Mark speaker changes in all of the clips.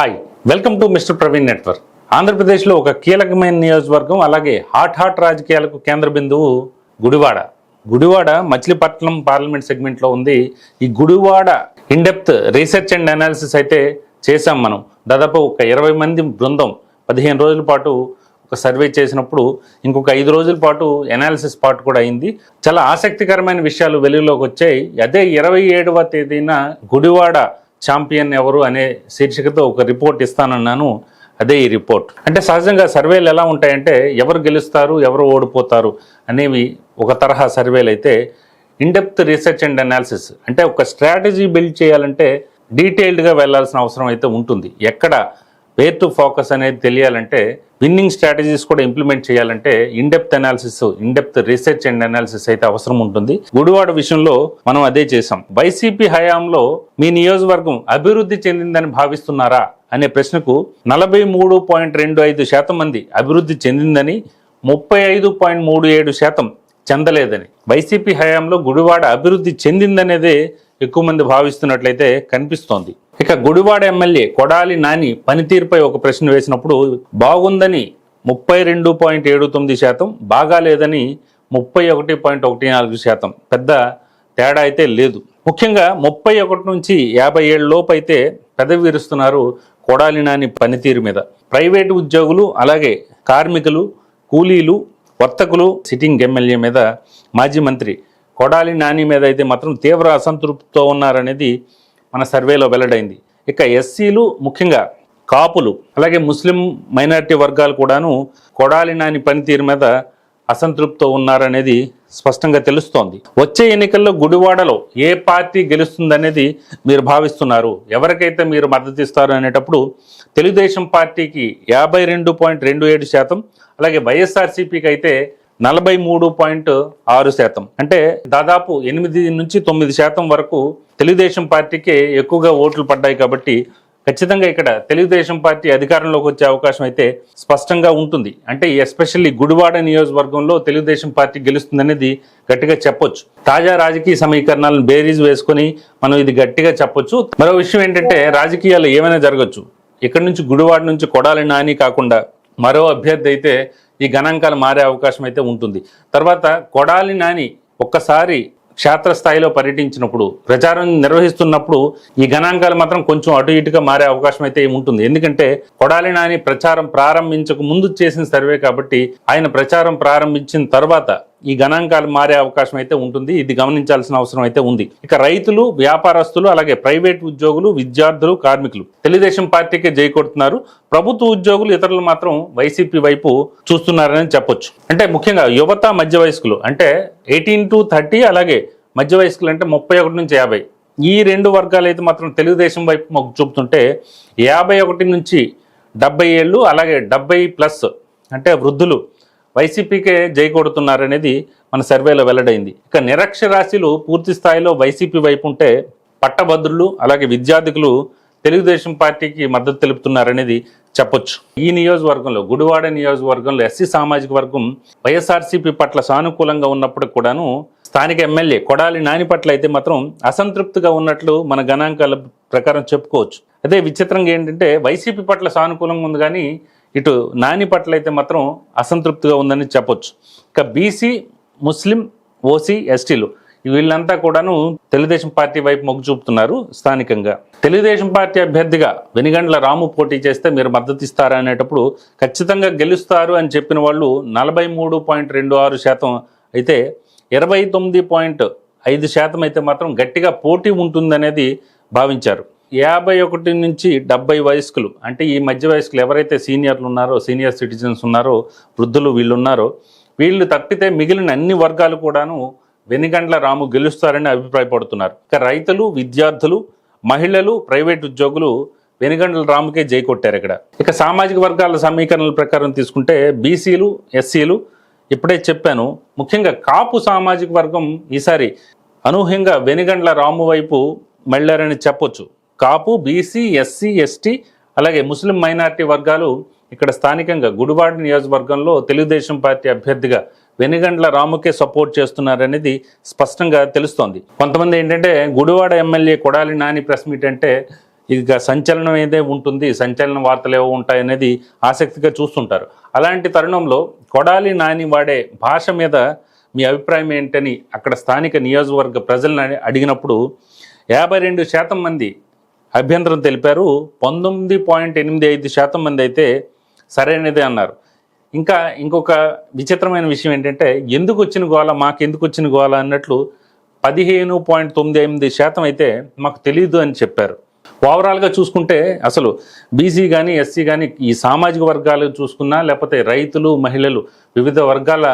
Speaker 1: Hi welcome to mister Praveen network ఆంధ్రప్రదేశ్లో ఒక కీలకమైన నియోజకవర్గం అలాగే హాట్ హాట్ రాజకీయాలకు కేంద్ర బిందువు గుడివాడ. గుడివాడ మచిలీపట్నం పార్లమెంట్ సెగ్మెంట్లో ఉంది. ఈ Gudivada in depth research and analysis అయితే చేశాం మనం. దాదాపు ఒక ఇరవై మంది బృందం పదిహేను రోజుల పాటు ఒక సర్వే చేసినప్పుడు ఇంకొక ఐదు రోజుల పాటు ఎనాలిసిస్ పార్ట్ కూడా అయింది. చాలా ఆసక్తికరమైన విషయాలు వెలుగులోకి వచ్చాయి. అదే ఇరవై ఏడవ తేదీన గుడివాడ ఛాంపియన్ ఎవరు అనే శీర్షికతో ఒక రిపోర్ట్ ఇస్తానన్నాను. అదే ఈ రిపోర్ట్. అంటే సహజంగా సర్వేలు ఎలా ఉంటాయంటే ఎవరు గెలుస్తారు ఎవరు ఓడిపోతారు అనేవి ఒక తరహా సర్వేలు అయితే ఇన్డెప్త్ రీసెర్చ్ అండ్ అనాలిసిస్ అంటే ఒక స్ట్రాటజీ బిల్డ్ చేయాలంటే డీటెయిల్డ్గా వెళ్ళాల్సిన అవసరం అయితే ఉంటుంది. ఎక్కడ వేర్ టు ఫోకస్ అనేది తెలియాలంటే విన్నింగ్ స్ట్రాటజీస్ కూడా ఇంప్లిమెంట్ చేయాలంటే in depth analysis in depth research and analysis అయితే అవసరం ఉంటుంది. గుడివాడ విషయంలో మనం అదే చేసాం వైసీపీ హయాంలో మీ నియోజకవర్గం అభివృద్ధి చెందిందని భావిస్తున్నారా అనే ప్రశ్నకు నలభై మూడు పాయింట్ రెండు ఐదు శాతం మంది అభివృద్ధి చెందిందని ముప్పై ఐదు పాయింట్ మూడు ఏడు శాతం చెందలేదని. వైసీపీ హయాంలో గుడివాడ అభివృద్ధి చెందిందనేదే ఎక్కువ మంది భావిస్తున్నట్లయితే కనిపిస్తోంది. ఇక గుడివాడ ఎమ్మెల్యే కొడాలి నాని పనితీరుపై ఒక ప్రశ్న వేసినప్పుడు బాగుందని ముప్పై రెండు పాయింట్ ఏడు తొమ్మిది శాతం బాగాలేదని ముప్పై ఒకటి పాయింట్ ఒకటి నాలుగు శాతం. పెద్ద తేడా అయితే లేదు. ముఖ్యంగా ముప్పై ఒకటి నుంచి యాభై ఏళ్ళలోపు అయితే పెదవి విరుస్తున్నారు కొడాలి నాని పనితీరు మీద. ప్రైవేటు ఉద్యోగులు అలాగే కార్మికులు కూలీలు వర్తకులు సిట్టింగ్ ఎమ్మెల్యే మీద మాజీ మంత్రి కొడాలి నాని మీద అయితే మాత్రం తీవ్ర అసంతృప్తితో ఉన్నారనేది మన సర్వేలో వెల్లడైంది. ఇక ఎస్సీలు ముఖ్యంగా కాపులు అలాగే ముస్లిం మైనారిటీ వర్గాలు కూడాను కొడాలి నాని పనితీరు మీద అసంతృప్తితో ఉన్నారనేది స్పష్టంగా తెలుస్తోంది. వచ్చే ఎన్నికల్లో గుడివాడలో ఏ పార్టీ గెలుస్తుందనేది మీరు భావిస్తున్నారు. ఎవరికైతే మీరు మద్దతు ఇస్తారు అనేటప్పుడు తెలుగుదేశం పార్టీకి యాభై రెండు పాయింట్ రెండు ఏడు శాతం అలాగే వైఎస్ఆర్సీపీకి అయితే నలభై మూడు పాయింట్ ఆరు శాతం. అంటే దాదాపు ఎనిమిది నుంచి తొమ్మిది శాతం వరకు తెలుగుదేశం పార్టీకే ఎక్కువగా ఓట్లు పడ్డాయి కాబట్టి ఖచ్చితంగా ఇక్కడ తెలుగుదేశం పార్టీ అధికారంలోకి వచ్చే అవకాశం అయితే స్పష్టంగా ఉంటుంది. అంటే ఎస్పెషల్లీ గుడివాడ నియోజకవర్గంలో తెలుగుదేశం పార్టీ గెలుస్తుందనేది గట్టిగా చెప్పొచ్చు. తాజా రాజకీయ సమీకరణాలను బేరీజ్ వేసుకొని మనం ఇది గట్టిగా చెప్పొచ్చు. మరో విషయం ఏంటంటే రాజకీయాలు ఏమైనా జరగచ్చు. ఇక్కడ నుంచి గుడివాడ నుంచి కొడాలి నాని కాకుండా మరో అభ్యర్థి అయితే ఈ గణాంకాలు మారే అవకాశం అయితే ఉంటుంది. తర్వాత కొడాలి నాని ఒక్కసారి క్షేత్రస్థాయిలో పర్యటించినప్పుడు ప్రచారం నిర్వహిస్తున్నప్పుడు ఈ గణాంకాలు మాత్రం కొంచెం అటు ఇటుగా మారే అవకాశం అయితే ఉంటుంది ఎందుకంటే కొడాలి నాని ప్రచారం ప్రారంభించక ముందు చేసిన సర్వే కాబట్టి ఆయన ప్రచారం ప్రారంభించిన తర్వాత ఈ గణాంకాలు మారే అవకాశం అయితే ఉంటుంది. ఇది గమనించాల్సిన అవసరం అయితే ఉంది. ఇక రైతులు వ్యాపారస్తులు అలాగే ప్రైవేట్ ఉద్యోగులు విద్యార్థులు కార్మికులు తెలుగుదేశం పార్టీకే జై కొడుతున్నారు. ప్రభుత్వ ఉద్యోగులు ఇతరులు మాత్రం వైసీపీ వైపు చూస్తున్నారని చెప్పొచ్చు. అంటే ముఖ్యంగా యువత మధ్య వయస్కులు అంటే ఎయిటీన్ టు థర్టీ అలాగే మధ్య వయస్కులు అంటే ముప్పై ఒకటి నుంచి యాభై. ఈ రెండు వర్గాలు అయితే మాత్రం తెలుగుదేశం వైపు మొగ్గు చూపుతుంటే యాభై ఒకటి నుంచి డెబ్బై ఏళ్ళు అలాగే డెబ్బై ప్లస్ అంటే వృద్ధులు వైసీపీకే జై కొడుతున్నారనేది మన సర్వేలో వెల్లడైంది. ఇక నిరక్షరాస్యులు పూర్తి స్థాయిలో వైసీపీ వైపు ఉంటే పట్టభద్రులు అలాగే విద్యార్థికులు తెలుగుదేశం పార్టీకి మద్దతు తెలుపుతున్నారనేది చెప్పొచ్చు. ఈ నియోజకవర్గంలో గుడివాడ నియోజకవర్గంలో ఎస్సీ సామాజిక వర్గం వైఎస్ఆర్సీపీ పట్ల సానుకూలంగా ఉన్నప్పుడు కూడాను స్థానిక ఎమ్మెల్యే కొడాలి నాని పట్ల అయితే మాత్రం అసంతృప్తిగా ఉన్నట్లు మన గణాంకాల ప్రకారం చెప్పుకోవచ్చు. అదే విచిత్రంగా ఏంటంటే వైసీపీ పట్ల సానుకూలంగా ఉంది కానీ ఇటు నాని పట్ల అయితే మాత్రం అసంతృప్తిగా ఉందని చెప్పొచ్చు. ఇక బీసీ ముస్లిం ఓసీ ఎస్టీలు వీళ్ళంతా కూడాను తెలుగుదేశం పార్టీ వైపు మొగ్గు చూపుతున్నారు స్థానికంగా. తెలుగుదేశం పార్టీ అభ్యర్థిగా వెనిగండ్ల రాము పోటీ చేస్తే మీరు మద్దతు ఇస్తారా అనేటప్పుడు ఖచ్చితంగా గెలుస్తారు అని చెప్పిన వాళ్ళు నలభై మూడు పాయింట్ రెండు ఆరు శాతం అయితే ఇరవై తొమ్మిది పాయింట్ ఐదు శాతం అయితే మాత్రం గట్టిగా పోటీ ఉంటుందనేది భావించారు. యాభై ఒకటి నుంచి డెబ్బై వయస్కులు అంటే ఈ మధ్య వయస్కులు ఎవరైతే సీనియర్లు ఉన్నారో సీనియర్ సిటిజన్స్ ఉన్నారో వృద్ధులు వీళ్ళున్నారో వీళ్ళు తప్పితే మిగిలిన అన్ని వర్గాలు కూడాను వెనుగండ్ల రాము గెలుస్తారని అభిప్రాయపడుతున్నారు. ఇక రైతులు విద్యార్థులు మహిళలు ప్రైవేట్ ఉద్యోగులు వెనుగండ్ల రాముకే జై కొట్టారు ఇక్కడ. ఇక సామాజిక వర్గాల సమీకరణల ప్రకారం తీసుకుంటే బీసీలు ఎస్సీలు ఇప్పుడే చెప్పాను ముఖ్యంగా కాపు సామాజిక వర్గం ఈసారి అనూహ్యంగా వెనుగండ్ల రాము వైపు మళ్ళారని చెప్పొచ్చు. కాపు బీసీ ఎస్సీ ఎస్టీ అలాగే ముస్లిం మైనారిటీ వర్గాలు ఇక్కడ స్థానికంగా గుడివాడ నియోజకవర్గంలో తెలుగుదేశం పార్టీ అభ్యర్థిగా వెనుగండ్ల రాముకే సపోర్ట్ చేస్తున్నారనేది స్పష్టంగా తెలుస్తోంది. కొంతమంది ఏంటంటే Gudivada MLA Kodali Nani press meet అంటే ఇక సంచలనం ఏదే ఉంటుంది సంచలన వార్తలు ఏవో ఉంటాయనేది ఆసక్తిగా చూస్తుంటారు. అలాంటి తరుణంలో కొడాలి నాని వాడే భాష మీద మీ అభిప్రాయం ఏంటని అక్కడ స్థానిక నియోజకవర్గ ప్రజలను అడిగినప్పుడు యాభై రెండు శాతం మంది అభ్యంతరం తెలిపారు. పంతొమ్మిది పాయింట్ ఎనిమిది ఐదు శాతం మంది అయితే సరైనదే అన్నారు. ఇంకా ఇంకొక విచిత్రమైన విషయం ఏంటంటే ఎందుకు వచ్చిన గోల మాకు ఎందుకు వచ్చిన గోల అన్నట్లు పదిహేను పాయింట్ తొమ్మిది ఎనిమిది శాతం అయితే మాకు తెలియదు అని చెప్పారు. ఓవరాల్గా చూసుకుంటే అసలు బీసీ కానీ ఎస్సీ కానీ ఈ సామాజిక వర్గాలు చూసుకున్నా లేకపోతే రైతులు మహిళలు వివిధ వర్గాల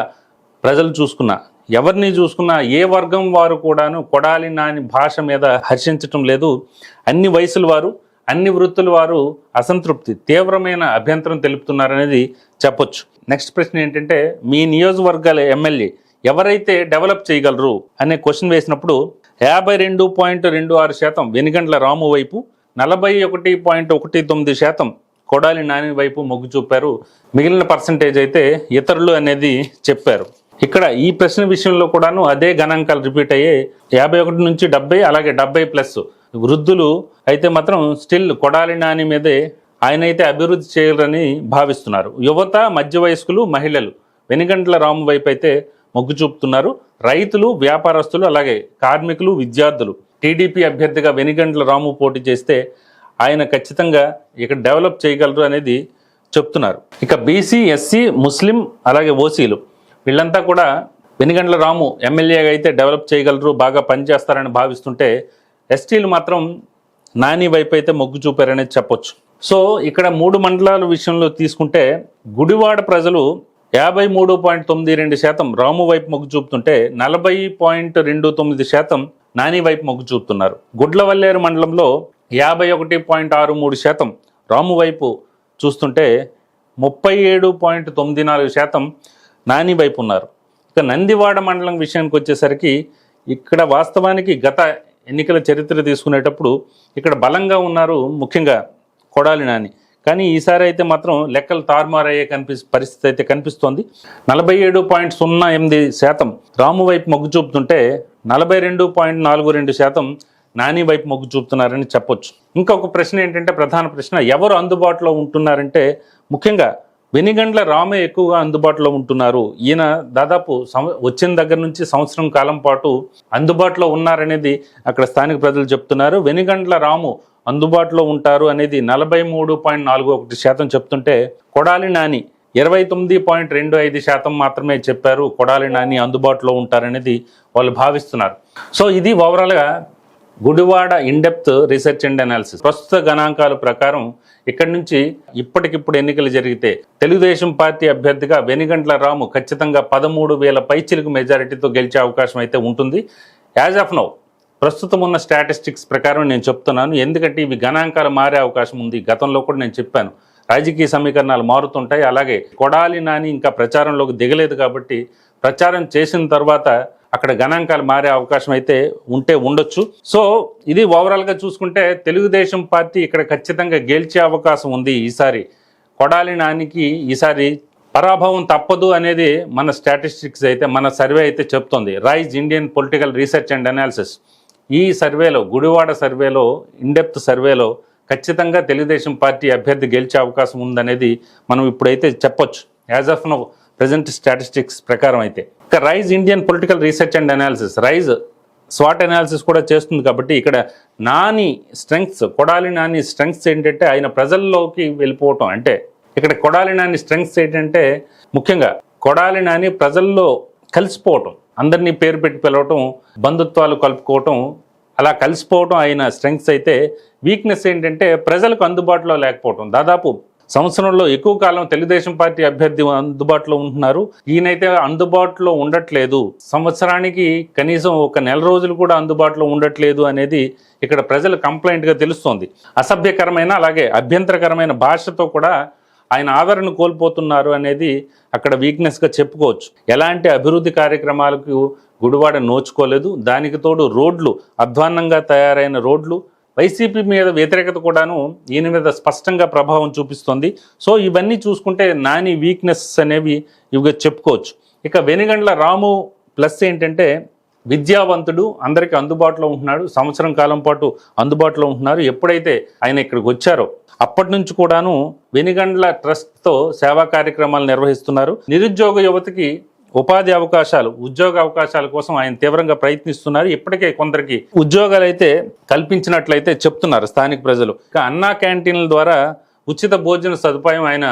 Speaker 1: ప్రజలు చూసుకున్నా ఎవరిని చూసుకున్నా ఏ వర్గం వారు కూడాను కొడాలి నాని భాష మీద హర్షించటం లేదు. అన్ని వయసుల వారు అన్ని వృత్తుల వారు అసంతృప్తి తీవ్రమైన అభ్యంతరం తెలుపుతున్నారనేది చెప్పొచ్చు. నెక్స్ట్ ప్రశ్న ఏంటంటే మీ నియోజకవర్గాల ఎమ్మెల్యే ఎవరైతే డెవలప్ చేయగలరు అనే క్వశ్చన్ వేసినప్పుడు యాభై రెండు పాయింట్ రెండు ఆరు శాతం వెనుగండ్ల రాము వైపు నలభై ఒకటి పాయింట్ ఒకటి తొమ్మిది శాతం కొడాలి నాని వైపు మొగ్గు చూపారు. మిగిలిన పర్సంటేజ్ అయితే ఇతరులు అనేది చెప్పారు. ఇక్కడ ఈ ప్రశ్న విషయంలో కూడాను అదే గణాంకాలు రిపీట్ అయ్యే యాభై ఒకటి నుంచి డెబ్బై అలాగే డెబ్బై ప్లస్ వృద్ధులు అయితే మాత్రం స్టిల్ కొడాలి నాని మీదే ఆయన అయితే అభివృద్ధి చేయాలని భావిస్తున్నారు. యువత మధ్య వయస్కులు మహిళలు వెనుగంట్ల రాము వైపు అయితే మొగ్గు చూపుతున్నారు. రైతులు వ్యాపారస్తులు అలాగే కార్మికులు విద్యార్థులు టీడీపీ అభ్యర్థిగా వెనుగంట్ల రాము పోటీ చేస్తే ఆయన ఖచ్చితంగా ఇక్కడ డెవలప్ చేయగలరు అనేది చెప్తున్నారు. ఇక బీసీ ఎస్సీ ముస్లిం అలాగే ఓసీలు వీళ్ళంతా కూడా వెనుగండ్ల రాము ఎమ్మెల్యేగా అయితే డెవలప్ చేయగలరు బాగా పనిచేస్తారని భావిస్తుంటే ఎస్టీలు మాత్రం నాని వైపు అయితే మొగ్గు చూపారనేది చెప్పొచ్చు. సో ఇక్కడ మూడు మండలాల విషయంలో తీసుకుంటే గుడివాడ ప్రజలు యాభై మూడు పాయింట్ తొమ్మిది రెండు శాతం రాము వైపు మొగ్గు చూపుతుంటే నలభై పాయింట్ రెండు తొమ్మిది శాతం నాని వైపు మొగ్గు చూపుతున్నారు. గుడ్లవల్లేరు మండలంలో యాభై ఒకటి పాయింట్ ఆరు మూడు శాతం రాము వైపు చూస్తుంటే ముప్పై ఏడు పాయింట్ తొమ్మిది నాలుగు శాతం నాని వైపు ఉన్నారు. ఇక నందివాడ మండలం విషయానికి వచ్చేసరికి ఇక్కడ వాస్తవానికి గత ఎన్నికల చరిత్ర తీసుకునేటప్పుడు ఇక్కడ బలంగా ఉన్నారు ముఖ్యంగా కొడాలి నాని. కానీ ఈసారి అయితే మాత్రం లెక్కలు తారుమారయ్యే కనిపి పరిస్థితి అయితే కనిపిస్తోంది. నలభై ఏడు పాయింట్ సున్నా ఎనిమిది శాతం రాము వైపు మొగ్గు చూపుతుంటే నలభై రెండు పాయింట్ నాలుగు రెండు శాతం నాని వైపు మొగ్గు చూపుతున్నారని చెప్పొచ్చు. ఇంకొక ప్రశ్న ఏంటంటే ప్రధాన ప్రశ్న ఎవరు అందుబాటులో ఉంటున్నారంటే ముఖ్యంగా వెనిగండ్ల రామే ఎక్కువగా అందుబాటులో ఉంటున్నారు. ఈయన దాదాపు వచ్చిన దగ్గర నుంచి సంవత్సరం కాలం పాటు అందుబాటులో ఉన్నారనేది అక్కడ స్థానిక ప్రజలు చెప్తున్నారు. వెనిగండ్ల రాము అందుబాటులో ఉంటారు అనేది నలభై మూడు పాయింట్ నాలుగు ఒకటి శాతం చెప్తుంటే కొడాలి నాని ఇరవై తొమ్మిది పాయింట్ రెండు ఐదు శాతం మాత్రమే చెప్పారు. కొడాలి నాని అందుబాటులో ఉంటారనేది వాళ్ళు భావిస్తున్నారు. సో ఇది ఓవరాల్గా Gudivada in depth research and analysis ప్రస్తుత గణాంకాల ప్రకారం ఇక్కడి నుంచి ఇప్పటికిప్పుడు ఎన్నికలు జరిగితే తెలుగుదేశం పార్టీ అభ్యర్థిగా వెనిగంట్ల రాము ఖచ్చితంగా పదమూడు వేల పైచిలుకు మెజారిటీతో గెలిచే అవకాశం అయితే ఉంటుంది. యాజ్ ఆఫ్ నౌ ప్రస్తుతం ఉన్న స్టాటిస్టిక్స్ ప్రకారం నేను చెప్తున్నాను. ఎందుకంటే ఇవి గణాంకాలు మారే అవకాశం ఉంది. గతంలో కూడా నేను చెప్పాను. రాజకీయ సమీకరణాలు మారుతుంటాయి. అలాగే కొడాలి నాని ఇంకా ప్రచారంలోకి దిగలేదు కాబట్టి ప్రచారం చేసిన తర్వాత అక్కడ గణాంకాలు మారే అవకాశం అయితే ఉంటే ఉండొచ్చు. సో ఇది ఓవరాల్గా చూసుకుంటే తెలుగుదేశం పార్టీ ఇక్కడ ఖచ్చితంగా గెలిచే అవకాశం ఉంది ఈసారి. కొడాలి నానికి ఈసారి పరాభవం తప్పదు అనేది మన స్టాటిస్టిక్స్ అయితే మన సర్వే అయితే చెప్తోంది. Rise Indian political research and analysis. ఈ సర్వేలో గుడివాడ సర్వేలో ఇన్డెప్త్ సర్వేలో ఖచ్చితంగా తెలుగుదేశం పార్టీ అభ్యర్థి గెలిచే అవకాశం ఉందనేది మనం ఇప్పుడైతే చెప్పొచ్చు. As of now present statistics ప్రకారం అయితే. ఇక Rise Indian political research and analysis. Rise swat analysis కూడా చేస్తుంది కాబట్టి ఇక్కడ నాని స్ట్రెంగ్స్ కొడాలి నాని స్ట్రెంగ్స్ ఏంటంటే ఆయన ప్రజల్లోకి వెళ్ళిపోవటం. అంటే ఇక్కడ కొడాలి నాని స్ట్రెంగ్స్ ఏంటంటే ముఖ్యంగా కొడాలి నాని ప్రజల్లో కలిసిపోవటం. అందరినీ పేరు పెట్టి పిలవటం బంధుత్వాలు కలుపుకోవటం అలా కలిసిపోవటం ఆయన స్ట్రెంగ్స్ అయితే వీక్నెస్ ఏంటంటే ప్రజలకు అందుబాటులో లేకపోవటం. దాదాపు సంవత్సరంలో ఎక్కువ కాలం తెలుగుదేశం పార్టీ అభ్యర్థి అందుబాటులో ఉంటున్నారు. ఈయనైతే అందుబాటులో ఉండట్లేదు. సంవత్సరానికి కనీసం ఒక నెల రోజులు కూడా అందుబాటులో ఉండట్లేదు అనేది ఇక్కడ ప్రజల కంప్లైంట్గా తెలుస్తోంది. అసభ్యకరమైన అలాగే అభ్యంతరకరమైన భాషతో కూడా ఆయన ఆదరణ కోల్పోతున్నారు అనేది అక్కడ వీక్నెస్గా చెప్పుకోవచ్చు. ఎలాంటి అభివృద్ధి కార్యక్రమాలకు గుడివాడ నోచుకోలేదు. దానికి తోడు రోడ్లు అధ్వాన్నంగా తయారైన రోడ్లు వైసీపీ మీద వ్యతిరేకత కూడాను ఈయన మీద స్పష్టంగా ప్రభావం చూపిస్తోంది. సో ఇవన్నీ చూసుకుంటే నాని వీక్నెస్ అనేవి ఇవిగా చెప్పుకోవచ్చు. ఇక వెనుగండ్ల రాము ప్లస్ ఏంటంటే విద్యావంతుడు అందరికీ అందుబాటులో ఉంటున్నాడు. సంవత్సరం కాలం పాటు అందుబాటులో ఉంటున్నారు. ఎప్పుడైతే ఆయన ఇక్కడికి వచ్చారో అప్పటి నుంచి కూడాను వెనుగండ్ల ట్రస్ట్తో సేవా కార్యక్రమాలు నిర్వహిస్తున్నారు. నిరుద్యోగ యువతకి ఉపాధి అవకాశాలు ఉద్యోగ అవకాశాల కోసం ఆయన తీవ్రంగా ప్రయత్నిస్తున్నారు. ఇప్పటికే కొందరికి ఉద్యోగాలు అయితే కల్పించినట్లయితే చెప్తున్నారు స్థానిక ప్రజలు. అన్నా క్యాంటీన్ల ద్వారా ఉచిత భోజన సదుపాయం ఆయన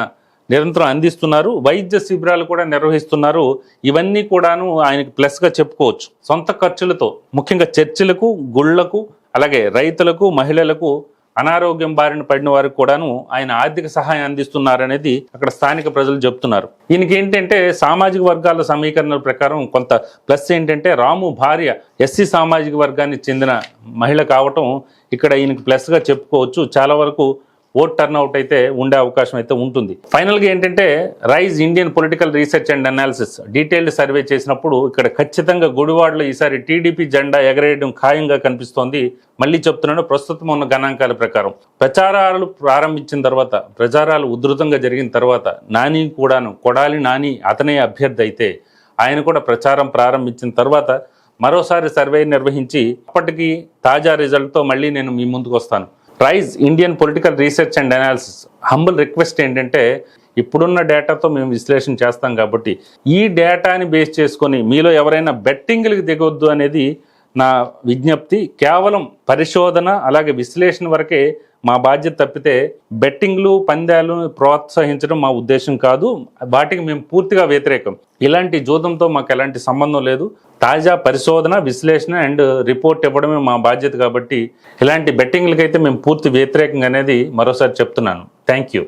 Speaker 1: నిరంతరం అందిస్తున్నారు. వైద్య శిబిరాలు కూడా నిర్వహిస్తున్నారు. ఇవన్నీ కూడాను ఆయనకి ప్లస్గా చెప్పుకోవచ్చు. సొంత ఖర్చులతో ముఖ్యంగా చర్చిలకు గుళ్ళకు అలాగే రైతులకు మహిళలకు అనారోగ్యం బారిన పడిన వారికి కూడాను ఆయన ఆర్థిక సహాయం అందిస్తున్నారనేది అక్కడ స్థానిక ప్రజలు చెప్తున్నారు. ఈయనకి ఏంటంటే సామాజిక వర్గాల సమీకరణల ప్రకారం కొంత ప్లస్ ఏంటంటే రాము భార్య ఎస్సీ సామాజిక వర్గానికి చెందిన మహిళ కావటం ఇక్కడ ఈయనకి ప్లస్గా చెప్పుకోవచ్చు. చాలా వరకు ఓట్ టర్న్అవుట్ అయితే ఉండే అవకాశం అయితే ఉంటుంది. ఫైనల్గా ఏంటంటే Rise Indian political research and analysis detailed survey చేసినప్పుడు ఇక్కడ ఖచ్చితంగా గుడివాడలో ఈసారి టీడీపీ జెండా ఎగరేయడం ఖాయంగా కనిపిస్తోంది. మళ్ళీ చెప్తున్నాను ప్రస్తుతం ఉన్న గణాంకాల ప్రకారం. ప్రచారాలు ప్రారంభించిన తర్వాత ప్రచారాలు ఉధృతంగా జరిగిన తర్వాత నాని కూడాను కొడాలి నాని అతనే అభ్యర్థి అయితే ఆయన కూడా ప్రచారం ప్రారంభించిన తర్వాత మరోసారి సర్వే నిర్వహించి అప్పటికి తాజా రిజల్ట్తో మళ్ళీ నేను మీ ముందుకు వస్తాను. Rise Indian political research and analysis. Humble request ఏంటంటే ఇప్పుడున్న డేటాతో మేము విశ్లేషణ చేస్తాం కాబట్టి ఈ డేటాని బేస్ చేసుకొని మీలో ఎవరైనా బెట్టింగ్లకు దిగొద్దు అనేది నా విజ్ఞప్తి. కేవలం పరిశోధన అలాగే విశ్లేషణ వరకే మా బాధ్యత తప్పితే బెట్టింగ్లు పందాలు ప్రోత్సహించడం మా ఉద్దేశం కాదు. వాటికి మేము పూర్తిగా వ్యతిరేకం. ఇలాంటి జూదంతో మాకు ఎలాంటి సంబంధం లేదు. తాజా పరిశోధన విశ్లేషణ అండ్ రిపోర్ట్ ఇవ్వడమే మా బాధ్యత కాబట్టి ఇలాంటి బెట్టింగ్లకైతే మేము పూర్తి వ్యతిరేకంగా అనేది మరోసారి చెప్తున్నాను. Thank you.